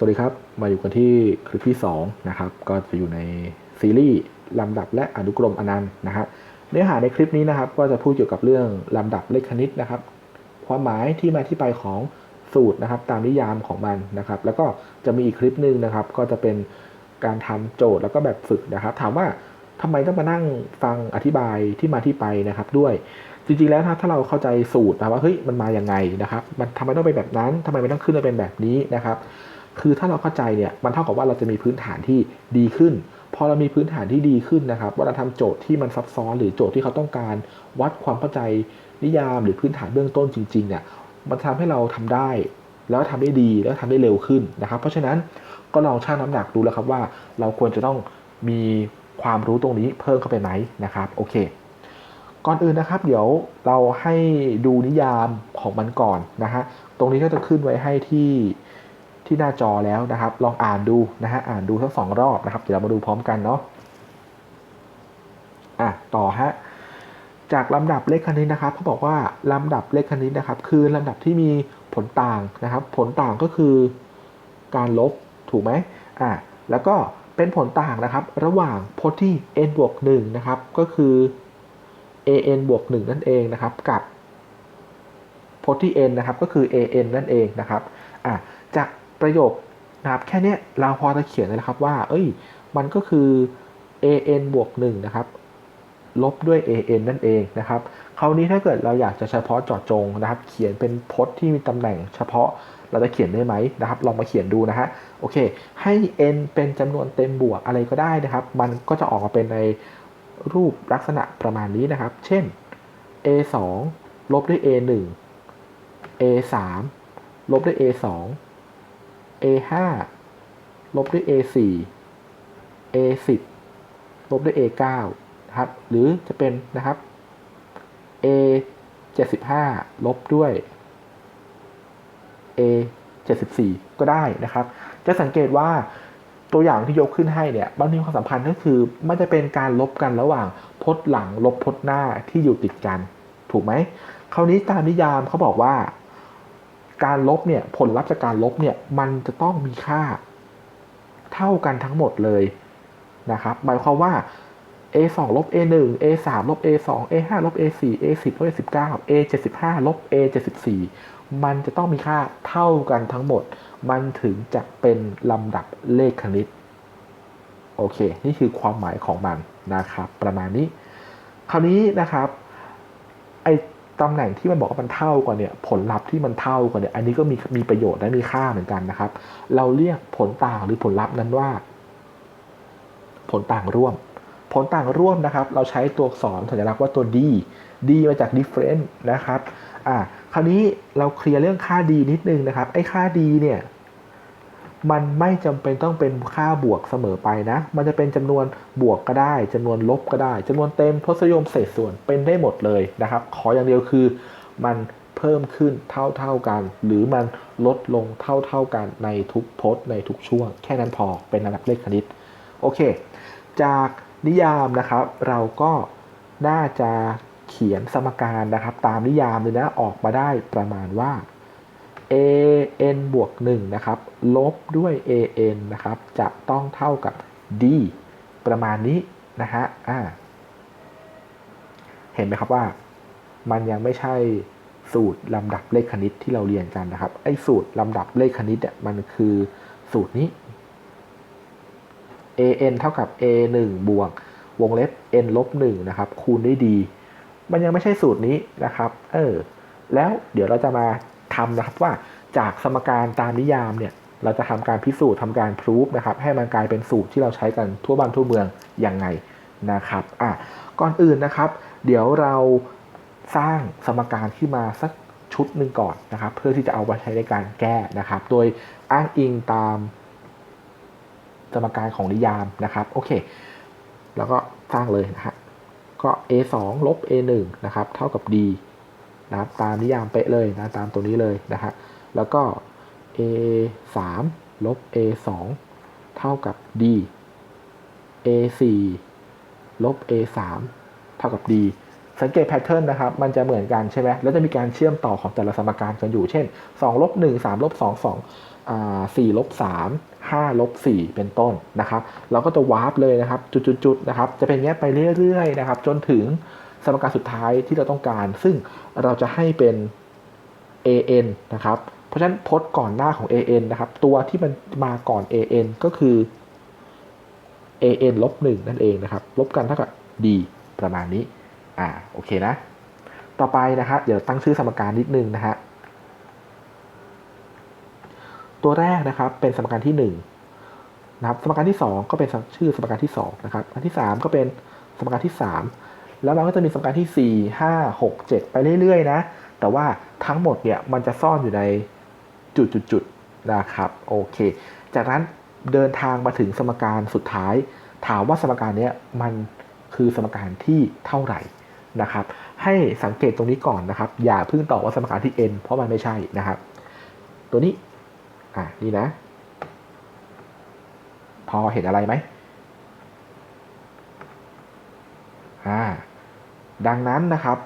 สวัสดีครับ มาอยู่กันที่คลิปที่2นะครับ ก็จะอยู่ในซีรีส์ลำดับและอนุกรมอนันต์นะฮะเนื้อหาในคลิปนี้นะครับ ก็จะพูดเกี่ยวกับเรื่องลำดับเลขคณิตนะครับ ความหมายที่มาที่ไปของสูตรนะครับ ตามนิยามของมันนะครับ แล้วก็จะมีอีกคลิปหนึ่งนะครับ ก็จะเป็นการทำโจทย์แล้วก็แบบฝึกนะครับ ถามว่าทำไมต้องมานั่งฟังอธิบายที่มาที่ไปนะครับด้วยจริงๆ แล้วถ้าถ้าเราเข้าใจสูตรนะว่าเฮ้ยมันมาอย่างไงนะครับ มันทำไมต้องเป็นแบบนั้นทำไมมันต้องขึ้นมาเป็นแบบนี้นะครับ คือถ้าเราเข้าใจเนี่ยมันเท่ากับว่าเราจะมีพื้นฐานที่ดีขึ้น พอเรามีพื้นฐานที่ดีขึ้นนะครับเวลาทำโจทย์ที่มันซับซ้อนหรือโจทย์ที่เขาต้องการ วัดความเข้าใจนิยามหรือพื้นฐานเบื้องต้นจริงๆเนี่ยมันทำให้เราทำได้ แล้วทำได้ดีแล้วทำได้เร็วขึ้นนะครับ เพราะฉะนั้นก็ลองชั่งน้ำหนักดูแล้วครับว่า เราควรจะต้องมีความรู้ตรงนี้เพิ่มเข้าไปไหมนะครับโอเค ก่อนอื่นนะครับ เดี๋ยวเราให้ดูนิยามของมันก่อนนะฮะตรงนี้ก็จะขึ้นไว้ให้ที่ ที่หน้าจอแล้วนะครับ ลองอ่านดูนะฮะอ่านดูทั้งสองรอบนะครับ เดี๋ยวเรามาดูพร้อมกันเนาะอะต่อฮะจากลำดับเลขคณิตนะครับเขาบอกว่าลำดับเลขคณิตนะครับ คือลำดับที่มีผลต่างนะครับ ผลต่างก็คือการลบถูกไหมอะแล้วก็เป็นผลต่างนะครับ ระหว่างพจน์ที่ n บวก1นะครับ ก็คือ an บวก1นั่นเองนะครับ กับพจน์ที่ n นะครับ ก็คือ an นั่นเองนะครับอะ ประโยคนะครับแค่เนี้ยเราพอจะเขียนเลยนะครับว่า เอ้ย มันก็คือ an บวก1นะครับ ลบด้วย an นั่นเองนะครับ คราวนี้ถ้าเกิดเราอยากจะเฉพาะเจาะจงนะครับ เขียนเป็นพจน์ที่มีตำแหน่งเฉพาะ เราจะเขียนได้ไหมนะครับ ลองมาเขียนดูนะฮะ โอเค ให้ n เป็นจำนวนเต็มบวกอะไรก็ได้นะครับ มันก็จะออกมาเป็นในรูปลักษณะประมาณนี้นะครับ เช่น a 2ลบด้วย a 1 a 3ลบด้วย a 2 a 5 ลบด้วย a 4 a 10 ลบด้วย a 9 นะครับ หรือจะเป็นนะครับ a 75 ลบด้วย a 74 ก็ได้นะครับ จะสังเกตว่าตัวอย่างที่ยกขึ้นให้เนี่ยมันมีความสัมพันธ์ก็คือมันจะเป็นการลบกันระหว่างพจน์หลังลบพจน์หน้าที่อยู่ติดกัน ถูกไหมคราวนี้ตามนิยามเขาบอกว่า การลบเนี่ยผลลัพธ์จากการลบเนี่ยมันจะต้องมีค่าเท่ากันทั้งหมดเลยนะครับหมายความว่า a 2ลบ a 1 a 3ลบ a 2 a 5ลบ a 4 a 10ลบ a 19 a 75ลบ a 74มันจะต้องมีค่าเท่ากันทั้งหมด มันถึงจะเป็นลำดับเลขคณิต โอเค นี่คือความหมายของมันนะครับ ประมาณนี้ คราวนี้นะครับไอ ตำแหน่งที่มันบอกว่ามันเท่ากันเนี่ยผลลัพธ์ที่มันเท่ากันเนี่ยอันนี้ก็มีมีประโยชน์และมีค่าเหมือนกันนะครับ เราเรียกผลต่างหรือผลลัพธ์นั้นว่า ผลต่างร่วม ผลต่างร่วมนะครับ เราใช้ตัวอักษรสัญลักษณ์ว่าตัว d d มาจาก different นะครับอ่าคราวนี้เราเคลียร์เรื่องค่า d นิดนึงนะครับไอ้ค่า d เนี่ย มันไม่จำเป็นต้องเป็นค่าบวกเสมอไปนะ มันจะเป็นจำนวนบวกก็ได้จำนวนลบก็ได้จำนวนเต็มทศนิยมเศษส่วนเป็นได้หมดเลยนะครับ ขออย่างเดียวคือมันเพิ่มขึ้นเท่าเท่าๆกัน หรือมันลดลงเท่าเท่าๆกันในทุกพจน์ในทุกช่วง แค่นั้นพอเป็นระดับเลขคณิตโอเค จากนิยามนะครับ เราก็น่าจะเขียนสมการนะครับ ตามนิยามเลยนะออกมาได้ประมาณว่า an บวก1นะครับลบด้วย an นะครับจะต้องเท่ากับ d ประมาณนี้นะฮะอ่าเห็นไหมครับว่ามันยังไม่ใช่สูตรลำดับเลขคณิตที่เราเรียนกันนะครับไอ้สูตรลำดับเลขคณิตเนี่ยมันคือสูตรนี้ an เท่ากับ a 1บวกวงเล็บ n ลบ1นะครับคูณด้วย d มันยังไม่ใช่สูตรนี้นะครับ เออ แล้วเดี๋ยวเราจะมา ทำนะครับว่าจากสมการตามนิยามเนี่ยเราจะทำการพิสูจน์ทำการพิสูจนะครับให้มันกลายเป็นสูตรที่เราใช้กันทั่วบ้านทั่วเมืองอยังไงนะครับอะก่อนอื่นนะครับ เดี๋ยวเราสร้างสมการขึ้นมาสักชุดหนึ่งก่อนนะครับ เพื่อที่จะเอาไว้ใช้ในการแก้นะครับ โดยอ้างอิงตามสมการของนิยามนะครับโอเค แล้วก็สร้างเลยนะฮะก็ a 2ลบ a 1นะครับเท่ากับ d นะตามนิยามเป๊ะเลยนะตามตัวนี้เลยนะฮะแล้วก็ a 3ลบ a 2เท่ากับ d a 4ลบ a 3เท่ากับ d สังเกตแพทเทิร์นนะครับ มันจะเหมือนกันใช่ไหมแล้วจะมีการเชื่อมต่อของแต่ละสมการกันอยู่ เช่น2ลบ1 3ลบ2 2 4ลบ3 5ลบ4เป็นต้นนะครับ เราก็จะวาร์ปเลยนะครับ จุดๆๆนะครับ จะเป็นอย่างนี้ไปเรื่อยๆนะครับ จนถึง สมการสุดท้ายที่เราต้องการ ซึ่งเราจะให้เป็น an นะครับ เพราะฉะนั้นพจน์ก่อนหน้าของ an นะครับ ตัวที่มันมาก่อน an ก็คือ an ลบ1นั่นเองนะครับ ลบกันเท่ากับ d ประมาณนี้ อ่า โอเคนะ ต่อไปนะครับ เดี๋ยวตั้งชื่อสมการนิดนึงนะฮะ ตัวแรกนะครับ เป็นสมการที่1นะครับ สมการที่ 2 ก็เป็นชื่อสมการที่2นะครับ อันที่ 3 ก็เป็นสมการที่ 3 แล้วมันก็จะมีสมการที่ 4 5 6 7 ไปเรื่อยๆนะ แต่ว่าทั้งหมดเนี่ยมันจะซ่อนอยู่ในจุดๆๆนะครับโอเค จากนั้นเดินทางมาถึงสมการสุดท้าย ถามว่าสมการนี้มันคือสมการที่เท่าไหร่นะครับ ให้สังเกตตรงนี้ก่อนนะครับ อย่าเพิ่งตอบว่าสมการที่ n เพราะมันไม่ใช่นะครับ ตัวนี้ อะนี่นะ พอเห็นอะไรไหม อ่าดังนั้นนะครับ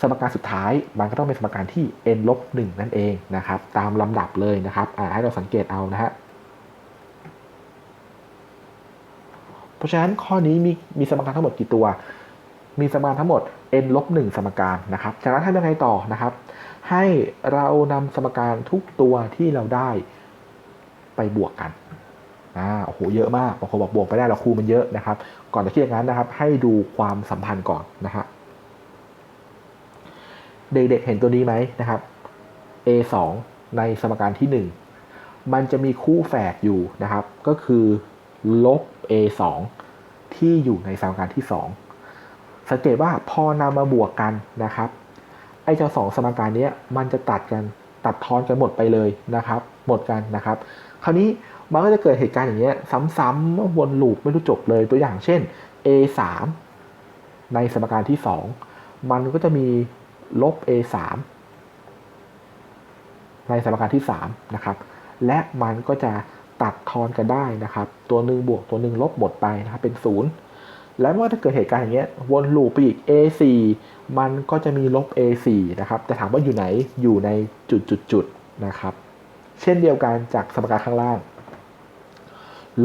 สมการสุดท้ายมันก็ต้องเป็นสมการที่ n ลบ1นั่นเองนะครับ ตามลำดับเลยนะครับให้เราสังเกตเอานะฮะเพราะฉะนั้นข้อนี้มีมีสมการทั้งหมดกี่ตัว มีสมการทั้งหมด n ลบ1สมการนะครับ จากนั้นทำยังไงต่อนะครับ ให้เรานำสมการทุกตัวที่เราได้ไปบวกกัน อ่าโอ้โหเยอะมากบางคนบอกบวกไปได้เราครูมันเยอะนะครับ ก่อนจะคิดอย่างนั้นนะครับ ให้ดูความสัมพันธ์ก่อนนะฮะเด็กๆเห็นตัวนี้ไหมนะครับ a 2 ในสมการที่ 1 มันจะมีคู่แฝดอยู่นะครับ ก็คือลบ a 2 ที่อยู่ในสมการที่ 2 สังเกตว่าพอนำมาบวกกันนะครับไอ้เจ้าสองสมการนี้มันจะตัดกันตัดทอนกันหมดไปเลยนะครับ หมดกันนะครับ คราวนี้ มันก็จะเกิดเหตุการณ์อย่างเงี้ย ซ้ำๆวนลูปไม่รู้จบเลยตัวอย่างเช่น a 3ในสมการที่ 2 มันก็จะมีลบ a 3ในสมการที่3นะครับและมันก็จะตัดทอนกันได้นะครับ ตัวหนึ่งบวกตัวหนึ่งลบหมดไปนะครับเป็น 0 แล้วเมื่อถ้าเกิดเหตุการณ์อย่างเงี้ยวนลูปไปอีก a 4มันก็จะมีลบ a 4นะครับแต่ถามว่าอยู่ไหนอยู่ในจุดๆๆนะครับ เช่นเดียวกันจากสมการข้างล่าง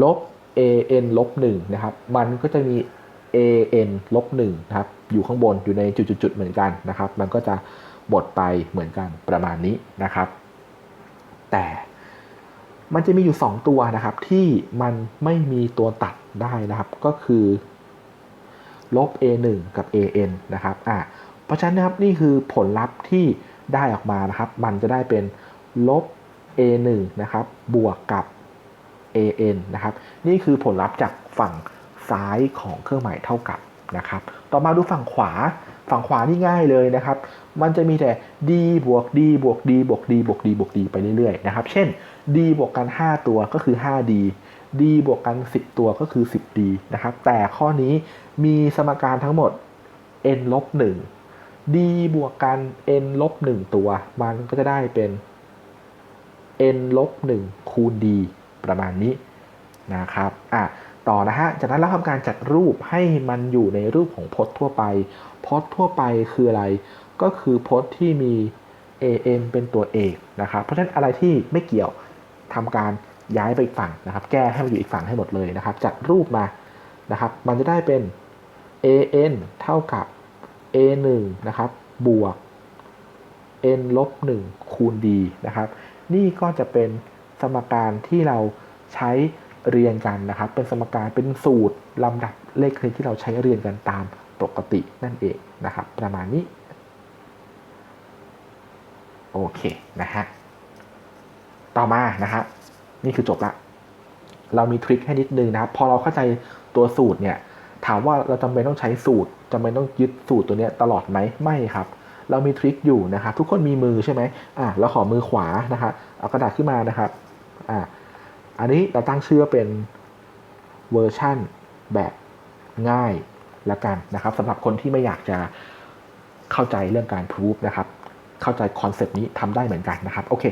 ลบ an ลบ1นะครับ มันก็จะมี an ลบ1นะครับ อยู่ข้างบนอยู่ในจุดๆเหมือนกันนะครับ มันก็จะบดไปเหมือนกันประมาณนี้นะครับ แต่มันจะมีอยู่ 2 ตัวนะครับ ที่มันไม่มีตัวตัดได้นะครับ ก็คือลบ a1 กับ an นะครับอ่าเพราะฉะนั้นนะครับนี่คือผลลัพธ์ที่ได้ออกมานะครับ มันจะได้เป็นลบ a1 นะครับ บวกกับ an นะครับนี่คือผลลัพธ์จากฝั่งซ้ายของเครื่องหมายเท่ากับนะครับต่อมาดูฝั่งขวาฝั่งขวานี่ง่ายเลยนะครับ มันจะมีแต่ d บวก d บวก d บวก d บวก d บวก d ไปเรื่อยๆนะครับ เช่น d บวกกัน 5 ตัวก็คือ 5d d บวกกัน 10 ตัวก็คือ 10d นะครับ แต่ข้อนี้มีสมการทั้งหมด n ลบ1 d บวกกัน n ลบ1ตัว มันก็จะได้เป็น n ลบ1คูณ d ประมาณนี้นะครับอะต่อนะฮะจากนั้นเราทำการจัดรูปให้มันอยู่ในรูปของพจน์ทั่วไปพจน์ทั่วไปคืออะไร ก็คือพจน์ที่มี an เป็นตัวเอกนะครับเพราะฉะนั้นอะไรที่ไม่เกี่ยวทำการย้ายไปอีกฝั่งนะครับ แก้ให้มันอยู่อีกฝั่งให้หมดเลยนะครับ จัดรูปมานะครับ มันจะได้เป็น an เท่ากับ a 1นะครับบวก n ลบ1คูณ d นะครับ นี่ก็จะเป็น สมการที่เราใช้เรียนกันนะครับ เป็นสมการเป็นสูตรลำดับเลขคณิตที่เราใช้เรียนกันตามปกตินั่นเองนะครับ ประมาณนี้ โอเคนะฮะต่อมานะฮะนี่คือจบละ เรามีทริคให้นิดนึงนะครับ พอเราเข้าใจตัวสูตรเนี่ย ถามว่าเราจำเป็นต้องใช้สูตรจำเป็นต้องยึดสูตรตัวเนี้ยตลอดไหมไม่ครับ เรามีทริคอยู่นะครับทุกคนมีมือใช่ไหมอะเราขอมือขวานะครับเอากระดาษขึ้นมานะครับ อะอันนี้เราตั้งชื่อเป็นเวอร์ชั่นแบบง่ายละกันนะครับสำหรับคนที่ไม่อยากจะเข้าใจเรื่องการพูฟนะครับ เข้าใจคอนเซปต์นี้ทำได้เหมือนกันนะครับ โอเค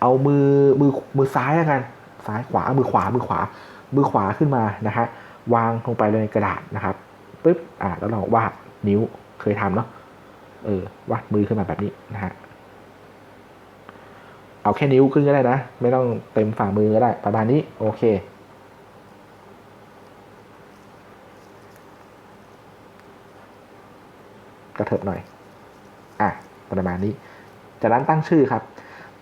เอามือมือมือซ้ายแล้วกัน ซ้ายขวา มือขวา มือขวา มือขวาขึ้นมานะฮะ วางลงไปเลยในกระดาษนะครับปึ๊บ อ่า แล้วเราวาดนิ้ว เคยทำเนาะ เออ วาดมือขึ้นมาแบบนี้นะฮะ เอาแค่นิ้วขึ้นก็ได้นะ ไม่ต้องเต็มฝ่ามือก็ได้ ประมาณนี้ โอเค กระเถิบหน่อย อะ ประมาณนี้ จากนั้นตั้งชื่อครับ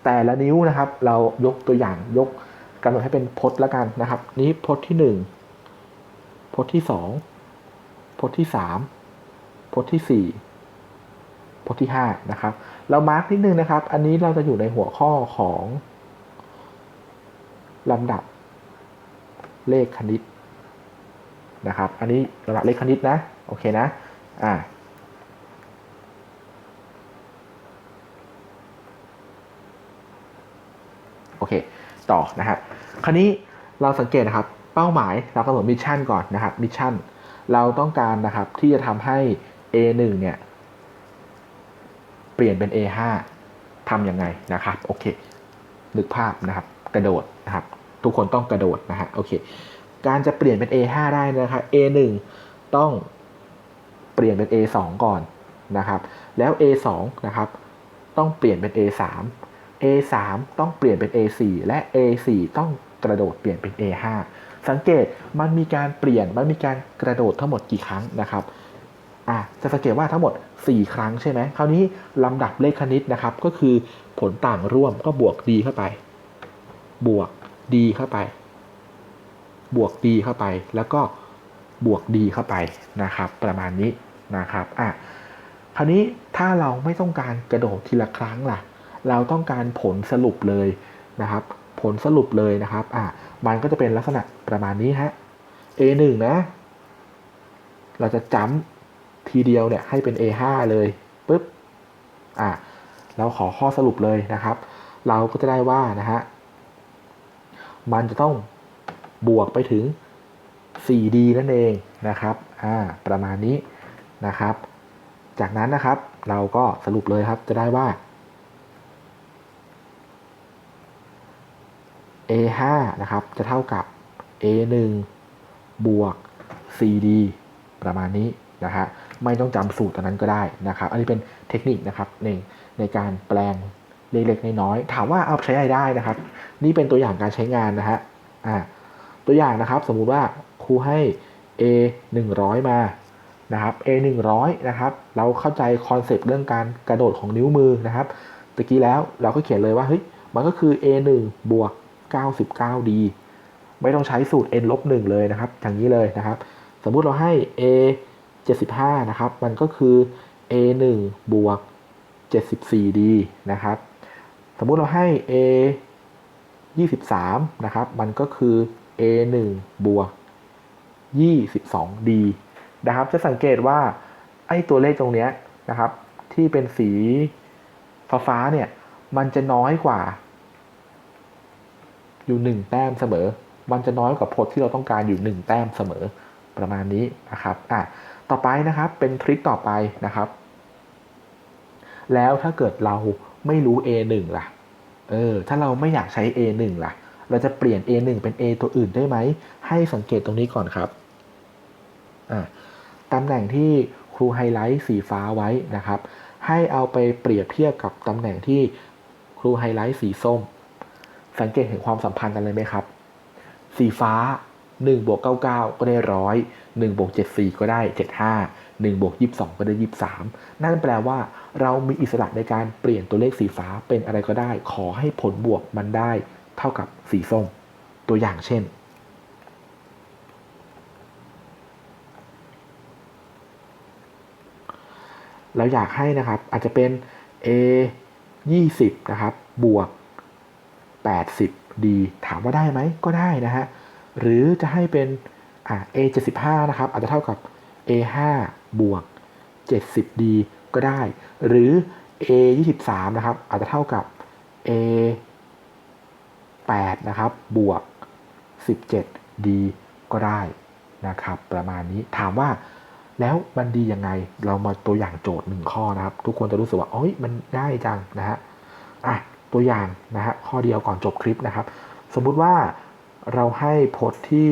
แต่ละนิ้วนะครับ เรายกตัวอย่างยกกำหนดให้เป็นพจน์ละกันนะครับ นี้พจน์ที่หนึ่งพจน์ที่สองพจน์ที่สามพจน์ที่สี่พจน์ที่ห้านะครับ เรามาร์กนิดนึงนะครับ อันนี้เราจะอยู่ในหัวข้อของลำดับเลขคณิตนะครับ อันนี้ลำดับเลขคณิตนะ โอเคนะ อ่า โอเค ต่อนะครับ คราวนี้เราสังเกตนะครับ เป้าหมายเรากำหนดมิชชั่นก่อนนะครับ มิชชั่น เราต้องการนะครับที่จะทำให้ A1 เนี่ย เปลี่ยนเป็น A5 ทำยังไงนะครับโอเคนึกภาพนะครับกระโดดนะครับทุกคนต้องกระโดดนะฮะโอเคการจะเปลี่ยนเป็น A5 ได้นะครับ A1 ต้องเปลี่ยนเป็น A2 ก่อนนะครับ แล้ว A2 นะครับต้องเปลี่ยนเป็น A3 A3 ต้องเปลี่ยนเป็น A4 และ A4 ต้องกระโดดเปลี่ยนเป็น A5 สังเกตมันมีการเปลี่ยนมันมีการกระโดดทั้งหมดกี่ครั้งนะครับ อะจะสังเกตว่าทั้งหมด 4 ครั้งใช่ไหมคราวนี้ลำดับเลขคณิตนะครับ ก็คือผลต่างร่วมก็บวก d เข้าไป บวก d เข้าไป บวก d เข้าไป แล้วก็บวก d เข้าไปนะครับ ประมาณนี้นะครับอะคราวนี้ถ้าเราไม่ต้องการกระโดดทีละครั้งล่ะ เราต้องการผลสรุปเลยนะครับ ผลสรุปเลยนะครับอะมันก็จะเป็นลักษณะประมาณนี้ฮะ A1 นะ เราจะจำ ทีเดียวเนี่ยให้เป็น A5 เลยปุ๊บอะเราขอข้อสรุปเลยนะครับ เราก็จะได้ว่านะฮะมันจะต้องบวกไปถึง 4D นั่นเองนะครับอ่าประมาณนี้นะครับ จากนั้นนะครับเราก็สรุปเลยครับจะได้ว่า A5 นะครับจะเท่ากับ A1 บวก CD ประมาณนี้นะฮะ ไม่ต้องจำสูตรตัวนั้นก็ได้นะครับ อันนี้เป็นเทคนิคนะครับในในการแปลงเล็กๆน้อยๆถามว่าเอาใช้อะไรได้นะครับ นี่เป็นตัวอย่างการใช้งานนะฮะอ่าตัวอย่างนะครับ สมมุติว่าครูให้ A 100 มานะครับ A 100นะครับ เราเข้าใจคอนเซปต์เรื่องการกระโดดของนิ้วมือนะครับตะกี้แล้วเราก็เขียนเลยว่าเฮ้ยมันก็คือ A 1บวก 99D ไม่ต้องใช้สูตร n ลบ1เลยนะครับอย่างนี้เลยนะครับ สมมุติเราให้ a 75 นะครับ มันก็คือ a 1บวก 74d นะครับ สมมุติเราให้ a 23 นะครับ มันก็คือ a 1บวก 22d นะครับ จะสังเกตว่า ไอ้ตัวเลขตรงเนี้ยนะครับ ที่เป็นสีฟ้าเนี่ย มันจะน้อยกว่า อยู่หนึ่งแต้มเสมอ มันจะน้อยกว่าพจน์ที่เราต้องการอยู่หนึ่งแต้มเสมอประมาณนี้นะครับ อะ ต่อไปนะครับเป็นทริคต่อไปนะครับ แล้วถ้าเกิดเราไม่รู้ A1 ล่ะ เออ ถ้าเราไม่อยากใช้ A1 ล่ะ เราจะเปลี่ยน A1 เป็น A ตัวอื่นได้ไหม ให้สังเกตตรงนี้ก่อนครับ อะตำแหน่งที่ครูไฮไลท์สีฟ้าไว้นะครับ ให้เอาไปเปรียบเทียบกับตำแหน่งที่ครูไฮไลท์สีส้ม สังเกตเห็นความสัมพันธ์กันเลยไหมครับ สีฟ้า1บวก99 ก็ได้ร้อย 1บวก74 ก็ได้ 75 1บวก22 ก็ได้ 23 นั่นแปลว่า เรามีอิสระในการเปลี่ยนตัวเลขสีฟ้าเป็นอะไรก็ได้ ขอให้ผลบวกมันได้เท่ากับสีส้ม ตัวอย่างเช่น เราอยากให้นะครับอาจจะเป็น A 20 นะครับ บวก 80 D ถามว่าได้ไหมก็ได้นะฮะ หรือจะให้เป็น อ่า A 75นะครับอาจจะเท่ากับ A 5บวก 70D ก็ได้ หรือ A 23นะครับอาจจะเท่ากับ A 8นะครับบวก 17D ก็ได้นะครับประมาณนี้ถามว่าแล้วมันดียังไงเรามาตัวอย่างโจทย์หนึ่งข้อนะครับ ทุกคนจะรู้สึกว่าโอ้ยมันง่ายจังนะฮะอะตัวอย่างนะฮะข้อเดียวก่อนจบคลิปนะครับ สมมุติว่าเราให้พจน์ที่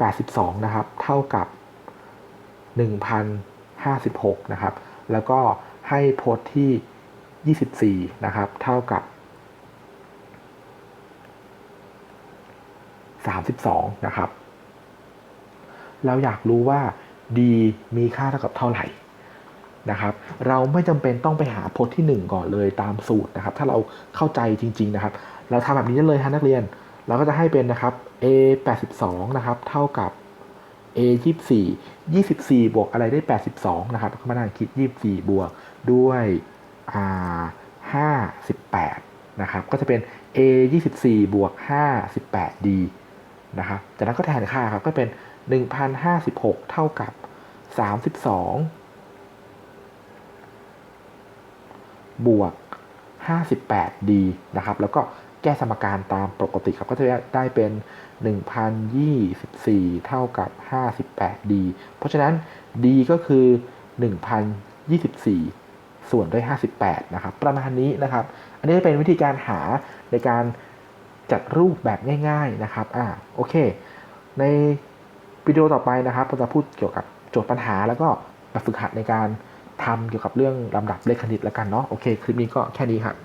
82 นะครับ เท่ากับ 1,056 นะครับ แล้วก็ให้โพสต์ที่ 24 นะครับ เท่ากับ 32 นะครับ เราอยากรู้ว่า d มีค่าเท่ากับเท่าไหร่นะครับ เราไม่จำเป็นต้องไปหาพจน์ที่ 1 ก่อนเลยตามสูตรนะครับ ถ้าเราเข้าใจจริง ๆ นะครับ เราทำแบบนี้ได้เลยฮะนักเรียน เราก็จะให้เป็นนะครับ a 82นะครับ เท่ากับ a 24 24 บวกอะไรได้ 82 นะครับก็มานั่งคิด 24 บวกด้วยอ่า58 นะครับ ก็จะเป็น a 24 บวก 58 d นะครับจากนั้นก็แทนค่าครับ ก็เป็น 1,056 เท่ากับ 32 บวก 58d นะครับ แล้วก็ แก้สมการตามปกติครับก็จะได้เป็น 1024 เท่ากับ 58d เพราะฉะนั้น d ก็คือ 1024 ส่วนด้วย 58 นะครับ ประมาณนี้นะครับ อันนี้จะเป็นวิธีการหาในการจัดรูปแบบง่าย ๆนะครับ อ่า โอเค ในวิดีโอต่อไปนะครับเราจะพูดเกี่ยวกับโจทย์ปัญหาแล้วก็แบบฝึกหัดในการทำเกี่ยวกับเรื่องลำดับเลขคณิตแล้วกันเนาะ โอเค คลิปนี้ก็แค่นี้ครับ